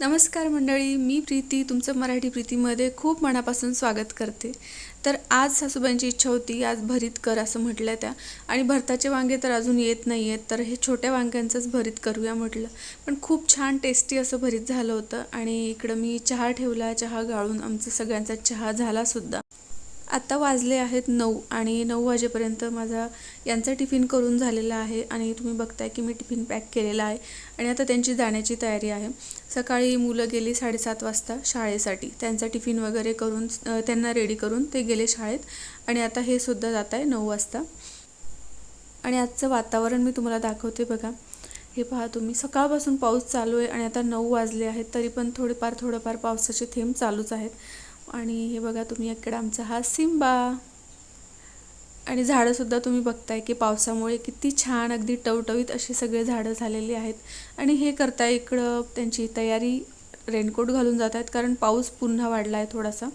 नमस्कार मंडळी मी प्रीती तुमचं मराठी प्रीतीमध्ये खूप मनापासून स्वागत करते. तर आज सासूबाईंची इच्छा होती आज भरीत कर असं म्हटलं त्या. आणि भरताचे वांगे तर अजून येत नाही आहेत तर हे छोट्या वांग्यांचंच भरीत करूया म्हटलं. पण खूप छान टेस्टी असं भरीत झालं होतं आणि इकडं मी चहा ठेवला चहा गाळून आमचा सगळ्यांचा चहा झालासुद्धा आत्ता वाजले आहेत नऊ आणि नऊ वाजेपर्यंत माझा यांचा टिफिन करून झालेला आहे आणि तुम्ही बघताय की मी टिफिन पॅक केलेला आहे आणि आता त्यांची जाण्याची तयारी आहे. सकाळी मुलं गेली साडेसात वाजता शाळेसाठी. त्यांचा टिफिन वगैरे करून त्यांना रेडी करून ते गेले शाळेत आणि आता हे सुद्धा जात आहे नऊ वाजता. आणि आजचं वातावरण मी तुम्हाला दाखवते बघा. हे पहा तुम्ही सकाळपासून पाऊस चालू आहे आणि आता नऊ वाजले आहेत तरी पण थोडेफार थोडंफार पावसाचे थेंब चालूच आहेत. आणि हे बघा तुम्ही इकडे आमचा हा सिंबा. आणि झाडंसुद्धा तुम्ही बघताय की पावसामुळे किती छान अगदी टवटवीत अशी सगळे झाडं झालेली आहेत. आणि हे करताय इकडं त्यांची तयारी रेनकोट घालून जात आहेत कारण पाऊस पुन्हा वाढला आहे थोडासा.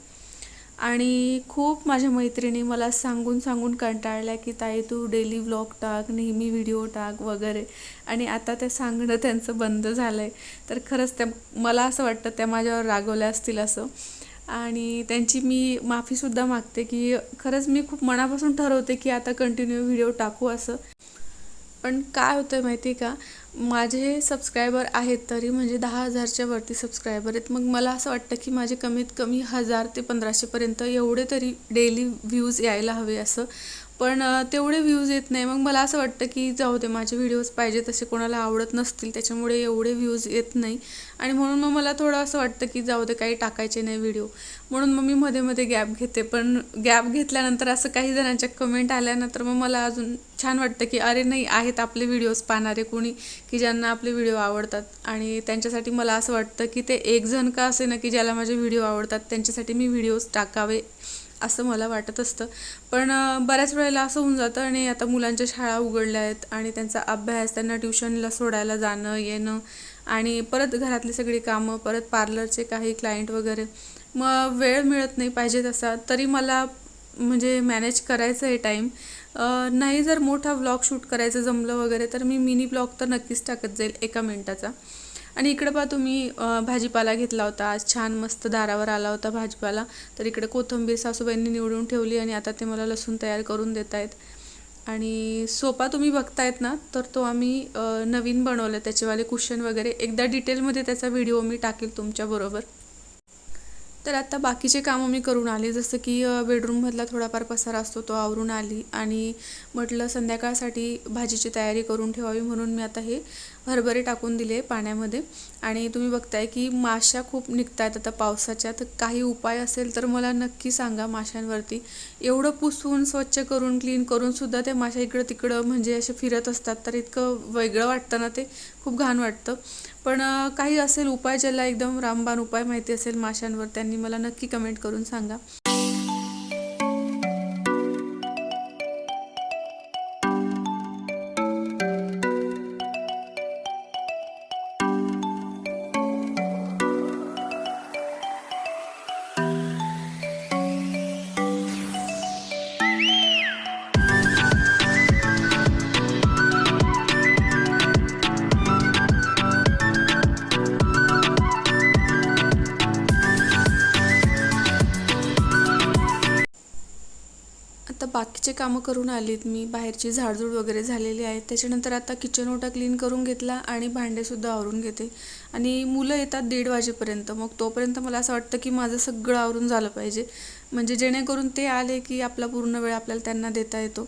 आणि खूप माझ्या मैत्रिणी मला सांगून सांगून कंटाळल्या की ताई तू डेली व्लॉग टाक नेहमी व्हिडिओ टाक वगैरे. आणि आता ते सांगणं त्यांचं बंद झालं आहे तर खरंच त्या मला असं वाटतं त्या माझ्यावर रागवल्या असतील असं. आणि त्यांची मी माफीसुद्धा मागते की खरंच मी खूप मनापासून ठरवते की आता कंटिन्यू व्हिडिओ टाकू असं. पण काय होतं आहे माहिती आहे का? माझे सबस्क्रायबर आहेत तरी म्हणजे दहा हजारच्या वरती सबस्क्रायबर आहेत. मग मला असं वाटतं की माझे कमीत कमी हजार ते पंधराशेपर्यंत एवढे तरी डेली व्ह्यूज यायला हवे असं. पण तेवढे व्ह्यूज येत नाही. मग मला असं वाटतं की जाऊ दे माझे व्हिडिओज पाहिजे तसे कोणाला आवडत नसतील त्याच्यामुळे एवढे व्ह्यूज येत नाही. आणि म्हणून मग मला थोडं असं वाटतं की जाऊ दे काही टाकायचे नाही व्हिडिओ म्हणून मग मी मध्ये मध्ये गॅप घेते. पण गॅप घेतल्यानंतर असं काही जणांच्या कमेंट आल्यानंतर मग मला अजून छान वाटतं की अरे नाही आहेत आपले व्हिडिओज पाहणारे कोणी की ज्यांना आपले व्हिडिओ आवडतात. आणि त्यांच्यासाठी मला असं वाटतं की ते एक जण का असे ना की ज्याला माझे व्हिडिओ आवडतात त्यांच्यासाठी मी व्हिडिओज टाकावे. असं मला वाटत असतं. पण बऱ्याच वेळेला असं होऊन जातं आणि आता मुलांच्या शाळा उघडल्या आहेत आणि त्यांचा अभ्यास त्यांना ट्युशनला सोडायला जाणं येणं आणि परत घरातली सगळी कामं परत पार्लरचे काही क्लायंट वगैरे. मग वेळ मिळत नाही पाहिजे तसा. तरी मला म्हणजे मॅनेज करायचं आहे टाईम. नाही जर मोठा व्लॉग शूट करायचं जमलं वगैरे तर मी मिनी ब्लॉग तर नक्कीच टाकत जाईल एका मिनटाचा. आणि इकडे पहा तुम्ही भाजीपाला घेतला होता. आज छान मस्त दारावर आला होता भाजीपाला. तर इकडे कोथिंबीर सासूबाईंनी निवडून ठेवली आणि आता ते मला लसूण तयार करून देत आहेत आणि सोफा तुम्ही बघतायत ना तर तो आम्ही नवीन बनवलं. त्याचेवाले कुशन वगैरे. एकदा डिटेलमध्ये त्याचा व्हिडिओ मी टाकेल तुमच्याबरोबर तर आता बाकीचे कामं मी करून आले. जसं की बेडरूममधला थोडाफार पसारा असतो तो आवरून आली. आणि म्हटलं संध्याकाळसाठी भाजीची तयारी करून ठेवावी म्हणून मी आता हे हरभरे टाकून दिले पाण्यामध्ये. आणि तुम्ही बघताय की माशा खूप निघत आहेत आता पावसाच्या. तर काही उपाय असेल तर मला नक्की सांगा माशांवरती एवढं पुसून स्वच्छ करून क्लीन करूनसुद्धा ते माशा इकडं तिकडं म्हणजे असे फिरत असतात. तर इतकं वेगळं वाटतं ना ते. खूप घाण वाटतं. पण काही असेल उपाय ज्याला एकदम रामबाण उपाय माहिती असेल माशांवर त्यांनी मला नक्की कमेंट करून सांगा. आता बाकीचे कामं करून आलीत. मी बाहेरची झाडझूड वगैरे झालेली आहे. त्याच्यानंतर आता किचन ओटा क्लीन करून घेतला आणि भांडेसुद्धा आवरून घेते. आणि मुलं येतात दीड वाजेपर्यंत. मग तोपर्यंत मला असं वाटतं की माझं सगळं आवरून झालं पाहिजे. म्हणजे जेणेकरून ते आले की आपला पूर्ण वेळ आपल्याला त्यांना देता येतो.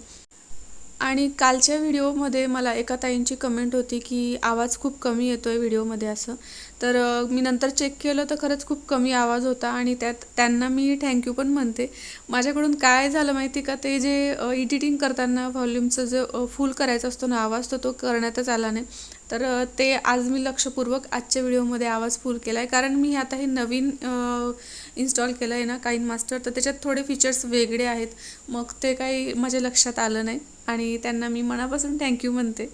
आणि कालच्या व्हिडिओमध्ये मला एका ताईंची कमेंट होती की आवाज खूप कमी येतो आहे व्हिडिओमध्ये असं. तर मी नंतर चेक केलं तर खरंच खूप कमी आवाज होता आणि त्यात त्यांना मी थँक्यू पण म्हणते. माझ्याकडून काय झालं माहिती का? ते जे एडिटिंग करताना व्हॉल्यूमचं जे फुल करायचा असतो ना आवाज तर तो करण्यातच आला नाही. तर ते आज मी लक्षपूर्वक आजच्या व्हिडिओमध्ये आवाज फुल केला आहे कारण मी आता हे नवीन इन्स्टॉल केलं आहे ना काईन मास्टर तर त्याच्यात थोडे फीचर्स वेगळे आहेत. मग ते काही माझ्या लक्षात आलं नाही आणि त्यांना मी मनापासून थँक्यू म्हणते.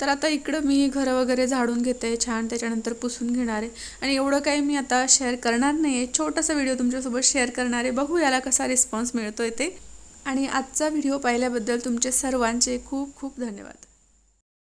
तर आता इकडं मी घरं वगैरे झाडून घेते छान त्याच्यानंतर पुसून घेणार आहे. आणि एवढं काही मी आता शेअर करणार नाही आहे छोटासा व्हिडिओ तुमच्यासोबत शेअर करणार आहे. बघू याला कसा रिस्पॉन्स मिळतो आहे ते. आणि आजचा व्हिडिओ पाहिल्याबद्दल तुमचे सर्वांचे खूप खूप धन्यवाद.